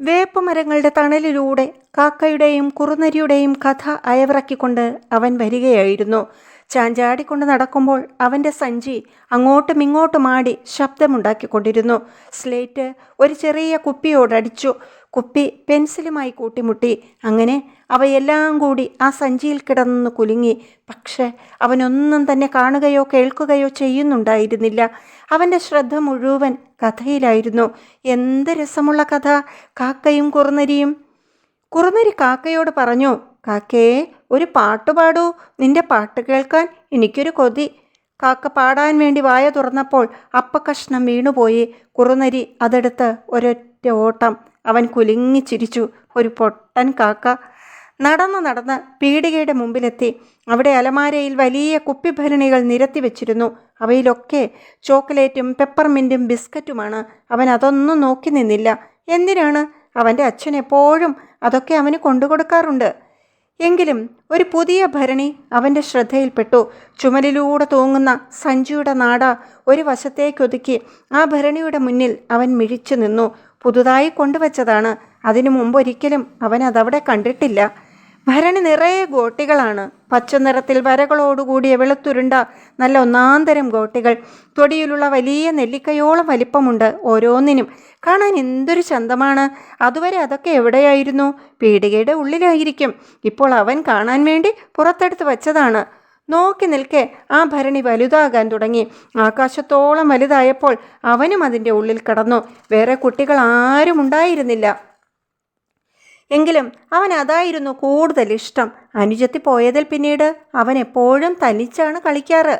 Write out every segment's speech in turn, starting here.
വേപ്പുമരങ്ങളുടെ തണലിലൂടെ കാക്കയുടെയും കുറുനരിയുടെയും കഥ അയവിറക്കിക്കൊണ്ട് അവൻ വരികയായിരുന്നു. ചാഞ്ചാടിക്കൊണ്ട് നടക്കുമ്പോൾ അവന്റെ സഞ്ചി അങ്ങോട്ടും ഇങ്ങോട്ടും ആടി ശബ്ദമുണ്ടാക്കിക്കൊണ്ടിരുന്നു. സ്ലേറ്റ് ഒരു ചെറിയ കുപ്പിയോടടിച്ചു. കുപ്പി പെൻസിലുമായി കൂട്ടിമുട്ടി. അങ്ങനെ അവയെല്ലാം കൂടി ആ സഞ്ചിയിൽ കിടന്നു കുലുങ്ങി. പക്ഷേ അവനൊന്നും തന്നെ കാണുകയോ കേൾക്കുകയോ ചെയ്യുന്നുണ്ടായിരുന്നില്ല. അവന്റെ ശ്രദ്ധ മുഴുവൻ കഥയിലായിരുന്നു. എന്ത് രസമുള്ള കഥ. കാക്കയും കുറുനരിയും. കുറുനരി കാക്കയോട് പറഞ്ഞു കാക്കേ ഒരു പാട്ട് പാടൂ. നിന്റെ പാട്ട് കേൾക്കാൻ എനിക്കൊരു കൊതി. കാക്ക പാടാൻ വേണ്ടി വായ തുറന്നപ്പോൾ അപ്പക്കഷ്ണം വീണുപോയി. കുറുനരി അതെടുത്ത് ഒരൊറ്റ ഓട്ടം അവൻ കുലുങ്ങി ചിരിച്ചു. ഒരു പൊട്ടൻ കാക്ക. നടന്ന് നടന്ന് പീടികയുടെ മുമ്പിലെത്തി. അവിടെ അലമാരയിൽ വലിയ കുപ്പിഭരണികൾ നിരത്തി വെച്ചിരുന്നു. അവയിലൊക്കെ ചോക്ലേറ്റും പെപ്പർമിന്റും ബിസ്ക്കറ്റുമാണ്. അവൻ അതൊന്നും നോക്കി നിന്നില്ല. എന്തിനാണ്? അവന്റെ അച്ഛൻ എപ്പോഴും അതൊക്കെ അവന് കൊണ്ടുകൊടുക്കാറുണ്ട്. എങ്കിലും ഒരു പുതിയ ഭരണി അവന്റെ ശ്രദ്ധയിൽപ്പെട്ടു. ചുമലിലൂടെ തൂങ്ങുന്ന സഞ്ജുയുടെ നാട ഒരു വശത്തേക്കൊതുക്കി ആ ഭരണിയുടെ മുന്നിൽ അവൻ മിഴിച്ചു നിന്നു. പുതുതായി കൊണ്ടുവച്ചതാണ്. അതിനു മുമ്പൊരിക്കലും അവൻ അതവിടെ കണ്ടിട്ടില്ല. ഭരണി നിറയെ ഗോട്ടികളാണ്. പച്ച നിറത്തിൽ വരകളോടുകൂടിയ വെളുത്തുരുണ്ട നല്ല ഒന്നാന്തരം ഗോട്ടികൾ. തൊടിയിലുള്ള വലിയ നെല്ലിക്കയോളം വലിപ്പമുണ്ട് ഓരോന്നിനും. കാണാൻ എന്തൊരു ചന്തമാണ്. അതുവരെ അതൊക്കെ എവിടെയായിരുന്നു? പീടികയുടെ ഉള്ളിലായിരിക്കും. ഇപ്പോൾ അവൻ കാണാൻ വേണ്ടി പുറത്തെടുത്ത് വച്ചതാണ്. നോക്കി നിൽക്കെ ആ ഭരണി വലുതാകാൻ തുടങ്ങി. ആകാശത്തോളം വലുതായപ്പോൾ അവനും അതിന്റെ ഉള്ളിൽ കടന്നു. വേറെ കുട്ടികൾ ആരും ഉണ്ടായിരുന്നില്ല. എങ്കിലും അവൻ അതായിരുന്നു കൂടുതൽ ഇഷ്ടം. അനുജത്തി പോയതിൽ പിന്നീട് അവൻ എപ്പോഴും തനിച്ചാണ് കളിക്കാറ്.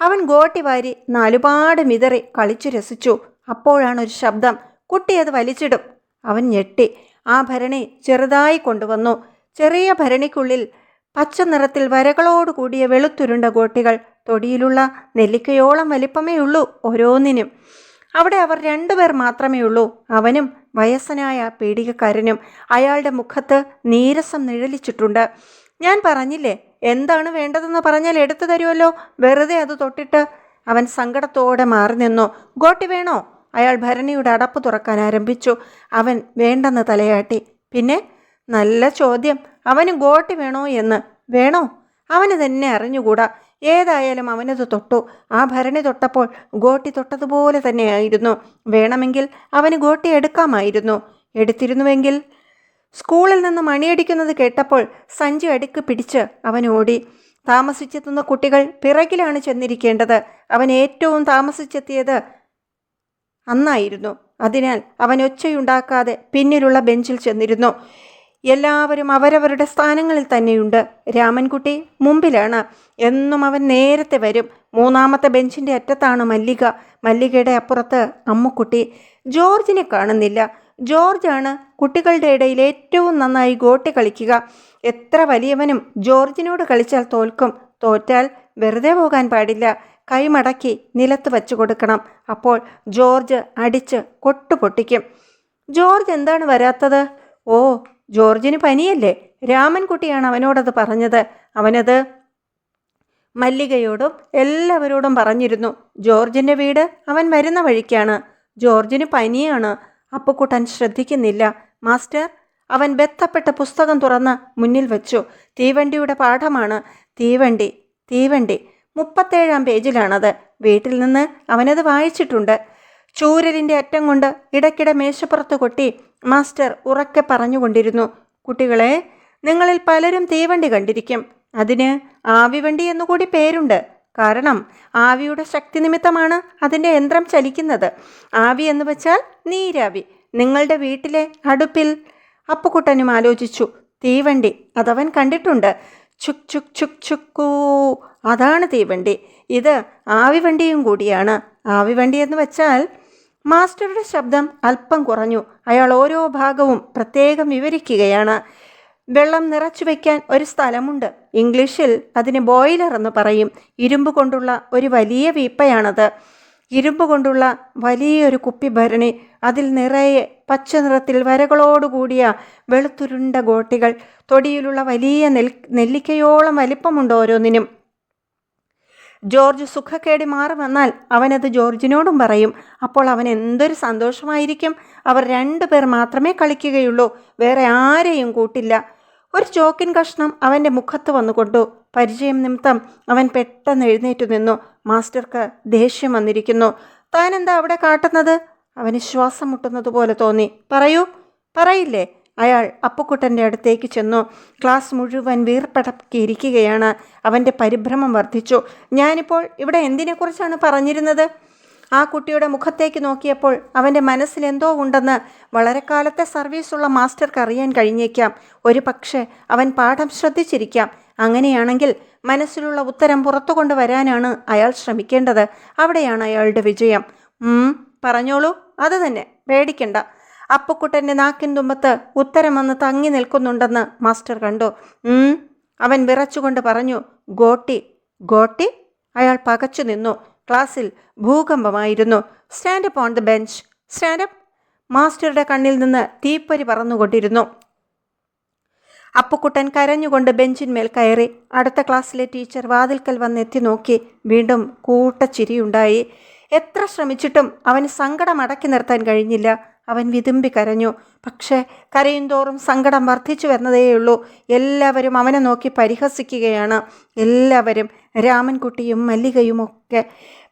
അവൻ ഗോട്ടി വാരി നാലുപാട് മിതറി കളിച്ചു രസിച്ചു. അപ്പോഴാണ് ഒരു ശബ്ദം കുട്ടി അത് വലിച്ചിടും. അവൻ ഞെട്ടി. ആ ഭരണി ചെറുതായി കൊണ്ടുവന്നു. ചെറിയ ഭരണിക്കുള്ളിൽ പച്ച നിറത്തിൽ വരകളോട് കൂടിയ വെളുത്തുരുണ്ട ഗോട്ടികൾ തൊടിയിലുള്ള നെല്ലിക്കയോളം വലിപ്പമേ ഉള്ളൂ ഓരോന്നിനും. അവിടെ അവർ രണ്ടുപേർ മാത്രമേ ഉള്ളൂ അവനും വയസ്സനായ പീഡികക്കാരനും അയാളുടെ മുഖത്ത് നീരസം നിഴലിച്ചിട്ടുണ്ട്. ഞാൻ പറഞ്ഞില്ലേ എന്താണ് വേണ്ടതെന്ന് പറഞ്ഞാൽ എടുത്തു തരുമല്ലോ വെറുതെ അത് തൊട്ടിട്ട്. അവൻ സങ്കടത്തോടെ മാറി നിന്നു. ഗോട്ടി വേണോ? അയാൾ ഭരണിയുടെ അടപ്പ് തുറക്കാൻ ആരംഭിച്ചു. അവൻ വേണ്ടെന്ന് തലയാട്ടി. പിന്നെ നല്ല ചോദ്യം. അവന് ഗോട്ടി വേണോ എന്ന്. വേണോ? അവന് തന്നെ അറിഞ്ഞുകൂടാ. ഏതായാലും അവനത് തൊട്ടു. ആ ഭരണി തൊട്ടപ്പോൾ ഗോട്ടി തൊട്ടതുപോലെ തന്നെയായിരുന്നു. വേണമെങ്കിൽ അവന് ഗോട്ടി എടുക്കാമായിരുന്നു. എടുത്തിരുന്നുവെങ്കിൽ സ്കൂളിൽ നിന്ന് മണിയടിക്കുന്നത് കേട്ടപ്പോൾ സഞ്ജു അടുക്ക് പിടിച്ച് അവൻ ഓടി. താമസിച്ചെത്തുന്ന കുട്ടികൾ പിറകിലാണ് ചെന്നിരിക്കേണ്ടത്. അവൻ ഏറ്റവും താമസിച്ചെത്തിയത് അന്നായിരുന്നു. അതിനാൽ അവൻ ഒച്ചയുണ്ടാക്കാതെ പിന്നിലുള്ള ബെഞ്ചിൽ ചെന്നിരുന്നു. എല്ലാവരും അവരവരുടെ സ്ഥാനങ്ങളിൽ തന്നെയുണ്ട്. രാമൻകുട്ടി മുമ്പിലാണ്. എന്നും അവൻ നേരത്തെ വരും. മൂന്നാമത്തെ ബെഞ്ചിന്റെ അറ്റത്താണ് മല്ലിക. മല്ലികയുടെ അപ്പുറത്ത് അമ്മുക്കുട്ടി. ജോർജിനെ കാണുന്നില്ല. ജോർജാണ് കുട്ടികളുടെ ഇടയിൽ ഏറ്റവും നന്നായി ഗോട്ടി കളിക്കുക. എത്ര വലിയവനും ജോർജിനോട് കളിച്ചാൽ തോൽക്കും. തോറ്റാൽ വെറുതെ പോകാൻ പാടില്ല. കൈമടക്കി നിലത്ത് വച്ചു കൊടുക്കണം. അപ്പോൾ ജോർജ് അടിച്ച് കൊട്ടുപൊട്ടിക്കും. ജോർജ് എന്താണ് വരാത്തത്? ഓ ജോർജിന് പനിയല്ലേ? രാമൻകുട്ടിയാണ് അവനോടത് പറഞ്ഞത്. അവനത് മല്ലികയോടും എല്ലാവരോടും പറഞ്ഞിരുന്നു. ജോർജിന്റെ വീട് അവൻ വരുന്ന വഴിക്കാണ്. ജോർജിന് പനിയാണ്. അപ്പുക്കുട്ടൻ ശ്രദ്ധിക്കുന്നില്ല. മാസ്റ്റർ അവൻ ബെത്തപ്പെട്ട പുസ്തകം തുറന്ന് മുന്നിൽ വെച്ചു. തീവണ്ടിയുടെ പാഠമാണ്. തീവണ്ടി തീവണ്ടി. മുപ്പത്തേഴാം പേജിലാണത്. വീട്ടിൽ നിന്ന് അവനത് വായിച്ചിട്ടുണ്ട്. ചൂരലിന്റെ അറ്റം കൊണ്ട് ഇടയ്ക്കിടെ മേശപ്പുറത്ത് കൊട്ടി മാസ്റ്റർ ഉറക്കെ പറഞ്ഞുകൊണ്ടിരുന്നു. കുട്ടികളെ നിങ്ങളിൽ പലരും തീവണ്ടി കണ്ടിരിക്കും. അതിന് ആവിവണ്ടി എന്നുകൂടി പേരുണ്ട്. കാരണം ആവിയുടെ ശക്തി നിമിത്തമാണ് അതിന്റെ യന്ത്രം ചലിക്കുന്നത്. ആവി എന്ന് വെച്ചാൽ നീരാവി. നിങ്ങളുടെ വീട്ടിലെ അടുപ്പിൽ അപ്പുക്കുട്ടനും ആലോചിച്ചു. തീവണ്ടി അതവൻ കണ്ടിട്ടുണ്ട്. ചുക് ചുക് ചുക് ചുക്കൂ. അതാണ് തീവണ്ടി. ഇത് ആവിവണ്ടിയും കൂടിയാണ്. ആവിവണ്ടി എന്ന് വെച്ചാൽ മാസ്റ്ററുടെ ശബ്ദം അല്പം കുറഞ്ഞു. അയാൾ ഓരോ ഭാഗവും പ്രത്യേകം വിവരിക്കുകയാണ്. വെള്ളം നിറച്ചു വയ്ക്കാൻ ഒരു സ്ഥലമുണ്ട്. ഇംഗ്ലീഷിൽ അതിന് ബോയിലർ എന്ന് പറയും. ഇരുമ്പ് കൊണ്ടുള്ള ഒരു വലിയ വീപ്പയാണത്. ഇരുമ്പ് കൊണ്ടുള്ള വലിയൊരു കുപ്പി ഭരണി. അതിൽ നിറയെ പച്ച നിറത്തിൽ വരകളോടുകൂടിയ വെളുത്തുരുണ്ട ഗോട്ടികൾ. തൊടിയിലുള്ള വലിയ നെൽ നെല്ലിക്കയോളം വലിപ്പമുണ്ട് ഓരോന്നിനും. ജോർജ് സുഖക്കേടി മാറി വന്നാൽ അവനത് ജോർജിനോടും പറയും. അപ്പോൾ അവൻ എന്തൊരു സന്തോഷമായിരിക്കും. അവർ രണ്ടു പേർ മാത്രമേ കളിക്കുകയുള്ളൂ. വേറെ ആരെയും കൂട്ടില്ല. ഒരു ചോക്കിൻ കഷ്ണം അവന്റെ മുഖത്ത് വന്നുകൊണ്ടു. പരിചയം നിമിത്തം അവൻ പെട്ടെന്ന് എഴുന്നേറ്റു നിന്നു. മാസ്റ്റർക്ക് ദേഷ്യം വന്നിരിക്കുന്നു. താൻ എന്താ അവിടെ കാട്ടുന്നത്? അവന് ശ്വാസം മുട്ടുന്നത് പോലെ തോന്നി. പറയൂ. പറയില്ലേ? അയാൾ അപ്പുക്കുട്ടന്റെ അടുത്തേക്ക് ചെന്നു. ക്ലാസ് മുഴുവൻ വീർപ്പടക്കിയിരിക്കുകയാണ് അവന്റെ പരിഭ്രമം വർദ്ധിച്ചു. ഞാനിപ്പോൾ ഇവിടെ എന്തിനെക്കുറിച്ചാണ് പറഞ്ഞിരുന്നത്? ആ കുട്ടിയുടെ മുഖത്തേക്ക് നോക്കിയപ്പോൾ അവന്റെ മനസ്സിലെന്തോ ഉണ്ടെന്ന് വളരെ കാലത്തെ സർവീസുള്ള മാസ്റ്റർക്ക് അറിയാൻ കഴിഞ്ഞേക്കാം. ഒരു പക്ഷേ അവൻ പാഠം ശ്രദ്ധിച്ചിരിക്കാം. അങ്ങനെയാണെങ്കിൽ മനസ്സിലുള്ള ഉത്തരം പുറത്തു കൊണ്ടുവരാനാണ് അയാൾ ശ്രമിക്കേണ്ടത്. അവിടെയാണ് അയാളുടെ വിജയം. പറഞ്ഞോളൂ. അത് തന്നെ. പേടിക്കണ്ട. അപ്പുക്കുട്ടന്റെ നാക്കിൻ തുമ്പത്ത് ഉത്തരം വന്ന് തങ്ങി നിൽക്കുന്നുണ്ടെന്ന് മാസ്റ്റർ കണ്ടു. അവൻ വിറച്ചുകൊണ്ട് പറഞ്ഞു ഗോട്ടി ഗോട്ടി? അയാൾ പകച്ചു നിന്നു. ക്ലാസ്സിൽ ഭൂകമ്പമായിരുന്നു. Stand up on the bench stand up മാസ്റ്ററുടെ കണ്ണിൽ നിന്ന് തീപ്പൊരി പറന്നുകൊണ്ടിരുന്നു. അപ്പുക്കുട്ടൻ കരഞ്ഞുകൊണ്ട് ബെഞ്ചിന്മേൽ കയറി. അടുത്ത ക്ലാസ്സിലെ ടീച്ചർ വാതിൽക്കൽ വന്നെത്തി നോക്കി. വീണ്ടും കൂട്ടച്ചിരിയുണ്ടായി. എത്ര ശ്രമിച്ചിട്ടും അവന് സങ്കടം അടക്കി നിർത്താൻ കഴിഞ്ഞില്ല. അവൻ വിതുമ്പി കരഞ്ഞു. പക്ഷേ കരയുന്തോറും സങ്കടം വർദ്ധിച്ചു വരുന്നതേയുള്ളൂ. എല്ലാവരും അവനെ നോക്കി പരിഹസിക്കുകയാണ്. എല്ലാവരും രാമൻകുട്ടിയും മല്ലികയും ഒക്കെ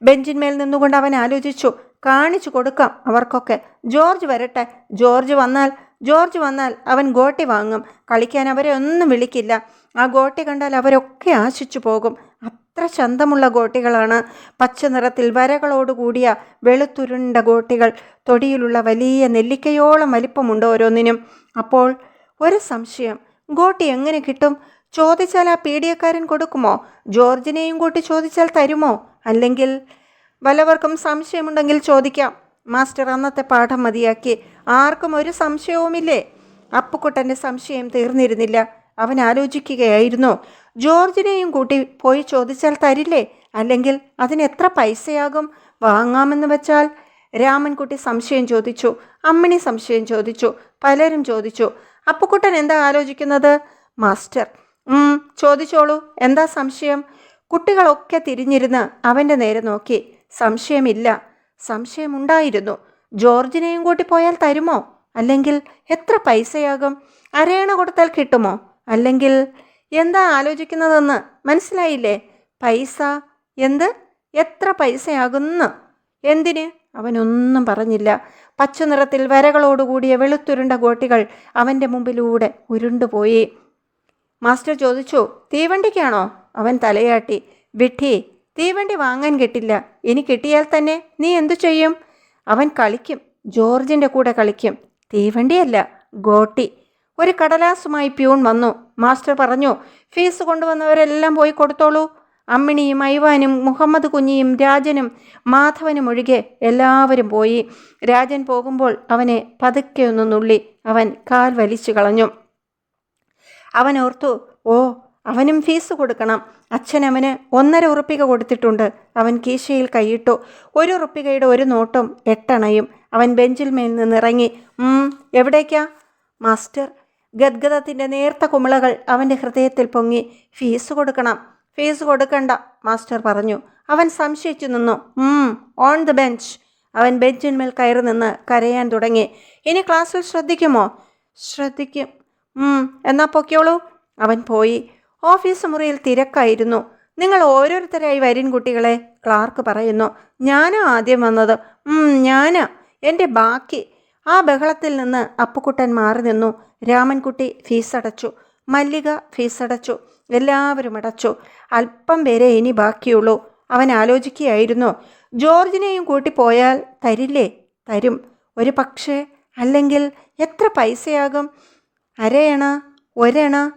ബെഞ്ചിന്മേൽ നിന്നുകൊണ്ട് അവൻ ആലോചിച്ചു. കാണിച്ചു കൊടുക്കാം അവർക്കൊക്കെ. ജോർജ് വരട്ടെ. ജോർജ് വന്നാൽ ജോർജ് വന്നാൽ അവൻ ഗോട്ടി വാങ്ങും. കളിക്കാൻ അവരെ ഒന്നും വിളിക്കില്ല. ആ ഗോട്ടി കണ്ടാൽ അവരൊക്കെ ആശിച്ചു പോകും. അത്ര ചന്തമുള്ള ഗോട്ടികളാണ്. പച്ച നിറത്തിൽ വരകളോടുകൂടിയ വെളുത്തുരുണ്ട ഗോട്ടികൾ. തൊടിയിലുള്ള വലിയ നെല്ലിക്കയോളം വലിപ്പമുണ്ട് ഓരോന്നിനും. അപ്പോൾ ഒരു സംശയം ഗോട്ടി എങ്ങനെ കിട്ടും? ചോദിച്ചാൽ ആ പീഡിയക്കാരൻ കൊടുക്കുമോ? ജോർജിനെയും കൂട്ടി ചോദിച്ചാൽ തരുമോ? അല്ലെങ്കിൽ വല്ലവർക്കും സംശയമുണ്ടെങ്കിൽ ചോദിക്കാം. മാസ്റ്റർ അന്നത്തെ പാഠം മതിയാക്കി. ആർക്കും ഒരു സംശയവുമില്ലേ? അപ്പുക്കുട്ടന്റെ സംശയം തീർന്നിരുന്നില്ല. അവൻ ആലോചിക്കുകയായിരുന്നു. ജോർജിനെയും കൂട്ടി പോയി ചോദിച്ചാൽ തരില്ലേ? അല്ലെങ്കിൽ അതിന് എത്ര പൈസയാകും? വാങ്ങാമെന്ന് വെച്ചാൽ? രാമൻകുട്ടി സംശയം ചോദിച്ചു. അമ്മിണി സംശയം ചോദിച്ചു. പലരും ചോദിച്ചു. അപ്പുക്കുട്ടൻ എന്താ ആലോചിക്കുന്നത്? മാസ്റ്റർ ചോദിച്ചോളൂ. എന്താ സംശയം? കുട്ടികളൊക്കെ തിരിഞ്ഞിരുന്ന് അവന്റെ നേരെ നോക്കി. സംശയമില്ല. സംശയമുണ്ടായിരുന്നു. ജോർജിനെയും കൂട്ടി പോയാൽ തരുമോ? അല്ലെങ്കിൽ എത്ര പൈസയാകും? അരയണ കൊടുത്താൽ കിട്ടുമോ? അല്ലെങ്കിൽ എന്താ ആലോചിക്കുന്നതെന്ന് മനസ്സിലായില്ലേ? പൈസ? എന്ത്? എത്ര പൈസയാകുന്നു? എന്തിന്? അവനൊന്നും പറഞ്ഞില്ല. പച്ച നിറത്തിൽ വരകളോടുകൂടിയ വെളുത്തുരുണ്ട ഗോട്ടികൾ അവന്റെ മുമ്പിലൂടെ ഉരുണ്ടുപോയി. മാസ്റ്റർ ചോദിച്ചു തീവണ്ടിക്കാണോ? അവൻ തലയാട്ടി വിട്ടി തീവണ്ടി വാങ്ങാൻ കിട്ടില്ല. ഇനി കിട്ടിയാൽ തന്നെ നീ എന്തു ചെയ്യും? അവൻ കളിക്കും. ജോർജിന്റെ കൂടെ കളിക്കും. തീവണ്ടിയല്ല ഗോട്ടി. ഒരു കടലാസുമായി പ്യൂൺ വന്നു. മാസ്റ്റർ പറഞ്ഞു ഫീസ് കൊണ്ടുവന്നവരെല്ലാം പോയി കൊടുത്തോളൂ. അമ്മിണിയും ഐവാനും മുഹമ്മദ് കുഞ്ഞിയും രാജനും മാധവനും ഒഴികെ എല്ലാവരും പോയി. രാജൻ പോകുമ്പോൾ അവനെ പതുക്കെ ഒന്ന് നുള്ളി. അവൻ കാൽ വലിച്ചു കളഞ്ഞു. അവൻ ഓർത്തു ഓ അവനും ഫീസ് കൊടുക്കണം. അച്ഛൻ അവന് ഒന്നര ഉറുപ്പിക കൊടുത്തിട്ടുണ്ട്. അവൻ കീശയിൽ കൈയിട്ടു. ഒരു ഉറുപ്പികയുടെ ഒരു നോട്ടും എട്ടണയും. അവൻ ബെഞ്ചിൽ മേൽ നിന്നിറങ്ങി എവിടേക്കാ? മാസ്റ്റർ ഗദ്ഗതത്തിന്റെ നേർത്ത കുമിളകൾ അവന്റെ ഹൃദയത്തിൽ പൊങ്ങി ഫീസ് കൊടുക്കണം ഫീസ് കൊടുക്കണ്ട മാസ്റ്റർ പറഞ്ഞു. അവൻ സംശയിച്ചു നിന്നു. ഓൺ ദ ബെഞ്ച് അവൻ ബെഞ്ചിന്മേൽ കയറി നിന്ന് കരയാൻ തുടങ്ങി. ഇനി ക്ലാസ്സിൽ ശ്രദ്ധിക്കുമോ? ശ്രദ്ധിക്കും. എന്നാൽ എന്നാ പൊക്കോളൂ അവൻ പോയി. ഓഫീസ് മുറിയിൽ തിരക്കായിരുന്നു. നിങ്ങൾ ഓരോരുത്തരായി വരിൻ കുട്ടികളെ ക്ലാർക്ക് പറയുന്നു. ഞാനാ ആദ്യം വന്നത്. ഞാനാ. എന്റെ ബാക്കി ആ ബഹളത്തിൽ നിന്ന് അപ്പുക്കുട്ടൻ മാറി നിന്നു. രാമൻകുട്ടി ഫീസടച്ചു. മല്ലിക ഫീസടച്ചു. എല്ലാവരും അടച്ചു. അല്പം പേരെ ഇനി ബാക്കിയുള്ളൂ. അവൻ ആലോചിക്കുകയായിരുന്നു. ജോർജിനെയും കൂട്ടി പോയാൽ തരില്ലേ? തരും. ഒരു പക്ഷേ അല്ലെങ്കിൽ എത്ര പൈസയാകും? അരയണ ഒരണ?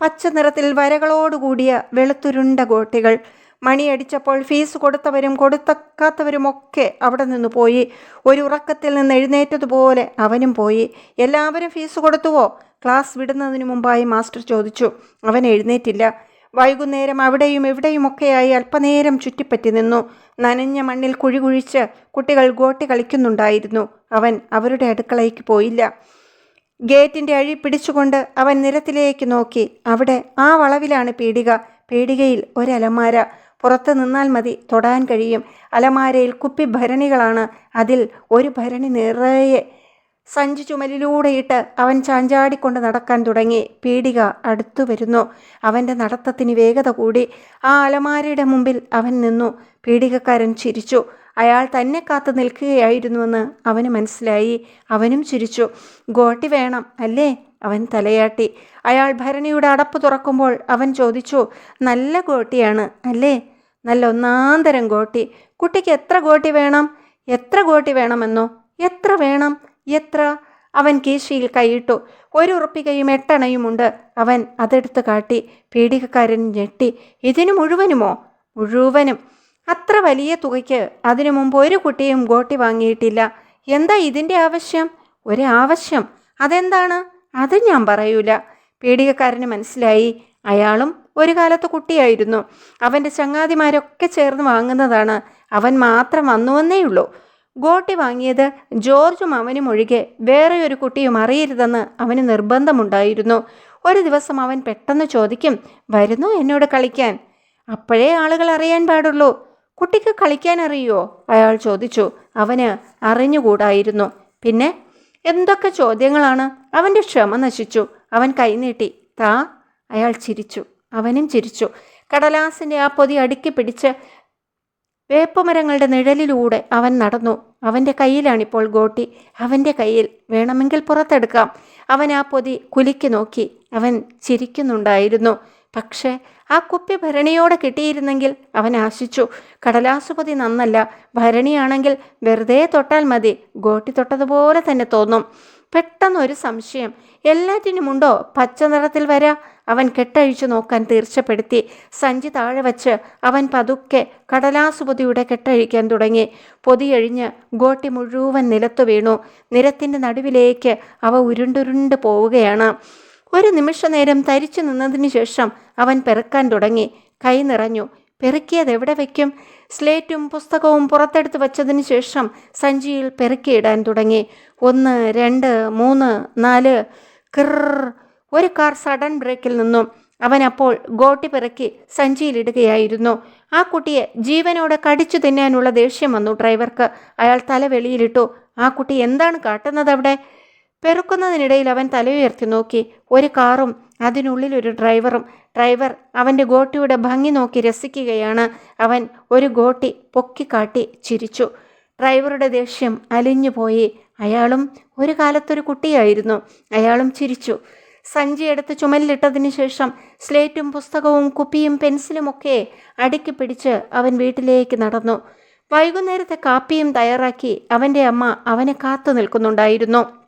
പച്ച നിറത്തിൽ വരകളോടുകൂടിയ വെളുത്തുരുണ്ട ഗോട്ടികൾ. മണിയടിച്ചപ്പോൾ ഫീസ് കൊടുത്തവരും കൊടുത്തക്കാത്തവരുമൊക്കെ അവിടെ നിന്ന് പോയി. ഒരു ഉറക്കത്തിൽ നിന്ന് എഴുന്നേറ്റതുപോലെ അവനും പോയി. എല്ലാവരും ഫീസ് കൊടുത്തുവോ? ക്ലാസ് വിടുന്നതിന് മുമ്പായി മാസ്റ്റർ ചോദിച്ചു. അവൻ എഴുന്നേറ്റില്ല. വൈകുന്നേരം അവിടെയും ഇവിടെയുമൊക്കെയായി അല്പനേരം ചുറ്റിപ്പറ്റി നിന്നു. നനഞ്ഞ മണ്ണിൽ കുഴി കുഴിച്ച് കുട്ടികൾ ഗോട്ടി കളിക്കുന്നുണ്ടായിരുന്നു. അവൻ അവരുടെ അടുക്കളയ്ക്ക് പോയില്ല. ഗേറ്റിന്റെ അഴി പിടിച്ചുകൊണ്ട് അവൻ നിരത്തിലേക്ക് നോക്കി. അവിടെ ആ വളവിലാണ് പീടിക. പീടികയിൽ ഒരലമാര. പുറത്ത് നിന്നാൽ മതി തൊടാൻ കഴിയും. അലമാരയിൽ കുപ്പി ഭരണികളാണ്. അതിൽ ഒരു ഭരണി നിറയെ സഞ്ചി ചുമലിലൂടെയിട്ട് അവൻ ചാഞ്ചാടിക്കൊണ്ട് നടക്കാൻ തുടങ്ങി. പീടിക അടുത്തു വരുന്നു. അവന്റെ നടത്തത്തിന് വേഗത കൂടി. ആ അലമാരയുടെ മുമ്പിൽ അവൻ നിന്നു. പീടികക്കാരൻ ചിരിച്ചു. അയാൾ തന്നെ കാത്തു നിൽക്കുകയായിരുന്നുവെന്ന് അവന് മനസ്സിലായി. അവനും ചിരിച്ചു. ഗോട്ടി വേണം അല്ലേ? അവൻ തലയാട്ടി. അയാൾ ഭരണിയുടെ അടപ്പ് തുറക്കുമ്പോൾ അവൻ ചോദിച്ചു നല്ല ഗോട്ടിയാണ് അല്ലേ? നല്ല ഒന്നാന്തരം ഗോട്ടി. കുട്ടിക്ക് എത്ര ഗോട്ടി വേണം? എത്ര ഗോട്ടി വേണമെന്നോ? എത്ര വേണം? എത്ര? അവൻ കീശയിൽ കൈയിട്ടു. ഒരു ഉറപ്പികയും എട്ടണയുമുണ്ട് അവൻ അതെടുത്ത് കാട്ടി. പീഡികക്കാരൻ ഞെട്ടി. ഇതിനു മുഴുവനുമോ? മുഴുവനും. അത്ര വലിയ തുകയ്ക്ക് അതിനു മുമ്പ് ഒരു കുട്ടിയും ഗോട്ടി വാങ്ങിയിട്ടില്ല. എന്താ ഇതിന്റെ ആവശ്യം? ഒരാവശ്യം. അതെന്താണ്? അത് ഞാൻ പറയൂല. പീഡികക്കാരന് മനസ്സിലായി. അയാളും ഒരു കാലത്ത് കുട്ടിയായിരുന്നു. അവന്റെ ചങ്ങാതിമാരൊക്കെ ചേർന്ന് വാങ്ങുന്നതാണ്. അവൻ മാത്രം വന്നുവെന്നേയുള്ളൂ ഗോട്ടി വാങ്ങിയത് ജോർജും അവനും ഒഴികെ വേറെ ഒരു കുട്ടിയും അറിയരുതെന്ന് അവന് നിർബന്ധമുണ്ടായിരുന്നു. ഒരു ദിവസം അവൻ പെട്ടെന്ന് ചോദിക്കും വരുന്നു എന്നോട് കളിക്കാൻ? അപ്പോഴേ ആളുകൾ അറിയാൻ പാടുള്ളൂ. കുട്ടിക്ക് കളിക്കാൻ അറിയുമോ അയാൾ ചോദിച്ചു. അവന് അറിഞ്ഞുകൂടായിരുന്നു. പിന്നെ എന്തൊക്കെ ചോദ്യങ്ങളാണ്? അവന്റെ ക്ഷമ നശിച്ചു. അവൻ കൈനീട്ടി. താ അയാൾ ചിരിച്ചു. അവനും ചിരിച്ചു. കടലാസിന്റെ ആ പൊതി അടുക്കി പിടിച്ച് വേപ്പമരങ്ങളുടെ നിഴലിലൂടെ അവൻ നടന്നു. അവന്റെ കയ്യിലാണിപ്പോൾ ഗോട്ടി. അവന്റെ കയ്യിൽ വേണമെങ്കിൽ പുറത്തെടുക്കാം. അവൻ ആ പൊതി കുലുക്കി നോക്കി. അവൻ ചിരിക്കുന്നുണ്ടായിരുന്നു. പക്ഷേ ആ കുപ്പി ഭരണിയോടെ കിട്ടിയിരുന്നെങ്കിൽ അവൻ ആശിച്ചു. കടലാസുപതി നന്നല്ല. ഭരണിയാണെങ്കിൽ വെറുതെ തൊട്ടാൽ മതി. ഗോട്ടി തൊട്ടതുപോലെ തന്നെ തോന്നും. പെട്ടെന്നൊരു സംശയം. എല്ലാറ്റിനുമുണ്ടോ? പച്ച നിറത്തിൽ വരാ. അവൻ കെട്ടഴിച്ചു നോക്കാൻ തീർച്ചപ്പെടുത്തി. സഞ്ചി താഴെ വച്ച് അവൻ പതുക്കെ കടലാസുപൊതിയുടെ കെട്ടഴിക്കാൻ തുടങ്ങി. പൊതിയഴിഞ്ഞ് ഗോട്ടി മുഴുവൻ നിലത്തു വീണു. നിരത്തിന്റെ നടുവിലേക്ക് അവ ഉരുണ്ടുരുണ്ട് പോവുകയാണ്. ഒരു നിമിഷ നേരം തരിച്ചു നിന്നതിന് ശേഷം അവൻ പെറുക്കാൻ തുടങ്ങി. കൈ നിറഞ്ഞു. പെറുക്കിയത് എവിടെ വയ്ക്കും സ്ലേറ്റും പുസ്തകവും പുറത്തെടുത്ത് വച്ചതിന് ശേഷം സഞ്ചിയിൽ പെറുക്കിയിടാൻ തുടങ്ങി. ഒന്ന് രണ്ട് മൂന്ന് നാല് കിർ ഒരു കാർ സഡൻ ബ്രേക്കിൽ നിന്നും അവൻ അപ്പോൾ ഗോട്ടി പിറക്കി സഞ്ചിയിലിടുകയായിരുന്നു. ആ കുട്ടിയെ ജീവനോടെ കടിച്ചു തിന്നാനുള്ള ദേഷ്യം വന്നു ഡ്രൈവർക്ക്. അയാൾ തല വെളിയിലിട്ടു ആ കുട്ടി എന്താണ് കാട്ടുന്നത് അവിടെ? പെറുക്കുന്നതിനിടയിൽ അവൻ തലയുയർത്തി നോക്കി. ഒരു കാറും അതിനുള്ളിൽ ഒരു ഡ്രൈവറും ഡ്രൈവർ അവന്റെ ഗോട്ടിയുടെ ഭംഗി നോക്കി രസിക്കുകയാണ്. അവൻ ഒരു ഗോട്ടി പൊക്കിക്കാട്ടി ചിരിച്ചു. ഡ്രൈവറുടെ ദേഷ്യം അലിഞ്ഞുപോയി അയാളും ഒരു കാലത്തൊരു കുട്ടിയായിരുന്നു. അയാളും ചിരിച്ചു. സഞ്ചി എടുത്ത് ചുമലിലിട്ടതിന് ശേഷം സ്ലേറ്റും പുസ്തകവും കുപ്പിയും പെൻസിലുമൊക്കെ അടുക്കി പിടിച്ച് അവൻ വീട്ടിലേക്ക് നടന്നു. വൈകുന്നേരത്തെ കാപ്പിയും തയ്യാറാക്കി അവന്റെ അമ്മ അവനെ കാത്തു നിൽക്കുന്നുണ്ടായിരുന്നു.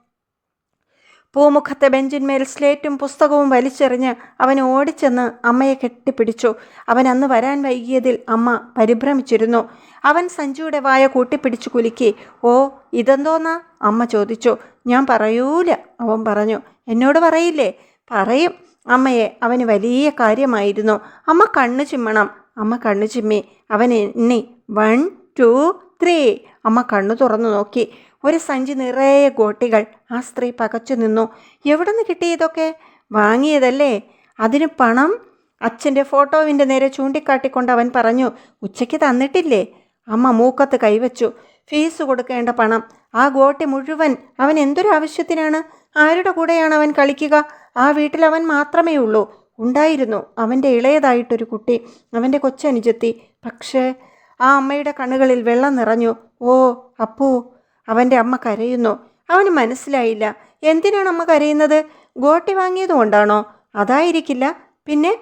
പൂമുഖത്തെ ബെഞ്ചിന്മേൽ സ്ലേറ്റും പുസ്തകവും വലിച്ചെറിഞ്ഞ് അവൻ ഓടിച്ചെന്ന് അമ്മയെ കെട്ടിപ്പിടിച്ചു. അവൻ അന്ന് വരാൻ വൈകിയതിൽ അമ്മ പരിഭ്രമിച്ചിരുന്നു. അവൻ സഞ്ജുയുടെ വായ കൂട്ടിപ്പിടിച്ചു കുലുക്കി ഓ ഇതെന്തോന്നാ? അമ്മ ചോദിച്ചു. ഞാൻ പറയൂല അവൻ പറഞ്ഞു. എന്നോട് പറയില്ലേ? പറയും. അമ്മയെ അവന് വലിയ കാര്യമായിരുന്നു. അമ്മ കണ്ണു ചിമ്മണം. അമ്മ കണ്ണു ചിമ്മി. അവൻ എണ്ണി. One two three. അമ്മ കണ്ണു തുറന്നു നോക്കി. ഒരു സഞ്ചി നിറയെ ഗോട്ടികൾ ആ സ്ത്രീ പകച്ചു നിന്നു. എവിടെ നിന്ന് കിട്ടിയതൊക്കെ വാങ്ങിയതല്ലേ? അതിന് പണം? അച്ഛന്റെ ഫോട്ടോവിന്റെ നേരെ ചൂണ്ടിക്കാട്ടിക്കൊണ്ട് അവൻ പറഞ്ഞു ഉച്ചയ്ക്ക് തന്നിട്ടില്ലേ? അമ്മ മൂക്കത്ത് കൈവച്ചു. ഫീസ് കൊടുക്കേണ്ട പണം. ആ ഗോട്ടി മുഴുവൻ അവൻ എന്തൊരു ആവശ്യത്തിനാണ്? ആരുടെ കൂടെയാണ് അവൻ കളിക്കുക? ആ വീട്ടിൽ അവൻ മാത്രമേ ഉള്ളൂ. ഉണ്ടായിരുന്നു. അവന്റെ ഇളയതായിട്ടൊരു കുട്ടി. അവന്റെ കൊച്ചനുജത്തി. പക്ഷേ ആ അമ്മയുടെ കണ്ണുകളിൽ വെള്ളം നിറഞ്ഞു. ഓ അപ്പൂ അവന്റെ അമ്മ കരയുന്നു. അവന് മനസ്സിലായില്ല. എന്തിനാണ് അമ്മ കരയുന്നത്? ഗോട്ടി വാങ്ങിയതുകൊണ്ടാണോ അതായിരിക്കില്ല. പിന്നെ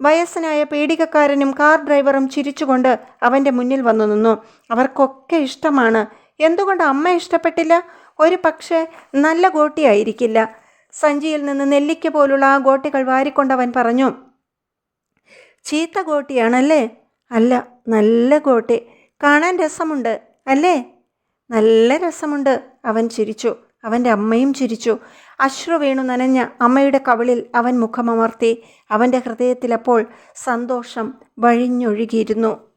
വയസ്സനായ പേടികക്കാരനും കാർ ഡ്രൈവറും ചിരിച്ചുകൊണ്ട് അവന്റെ മുന്നിൽ വന്നു നിന്നു. അവർക്കൊക്കെ ഇഷ്ടമാണ്. എന്തുകൊണ്ട് അമ്മ ഇഷ്ടപ്പെട്ടില്ല? ഒരു പക്ഷേ നല്ല ഗോട്ടിയായിരിക്കില്ല സഞ്ചിയിൽ നിന്ന് നെല്ലിക്ക പോലുള്ള ആ ഗോട്ടികൾ വാരിക്കൊണ്ടവൻ പറഞ്ഞു ചീത്ത ഗോട്ടിയാണല്ലേ? അല്ല നല്ല ഗോട്ടി. കാണാൻ രസമുണ്ട്. അല്ലേ? നല്ല രസമുണ്ട്. അവൻ ചിരിച്ചു. അവന്റെ അമ്മയും ചിരിച്ചു. അശ്രു വീണു നനഞ്ഞ അമ്മയുടെ കവിളിൽ അവൻ മുഖമമർത്തി. അവന്റെ ഹൃദയത്തിലപ്പോൾ സന്തോഷം വഴിഞ്ഞൊഴുകിയിരുന്നു.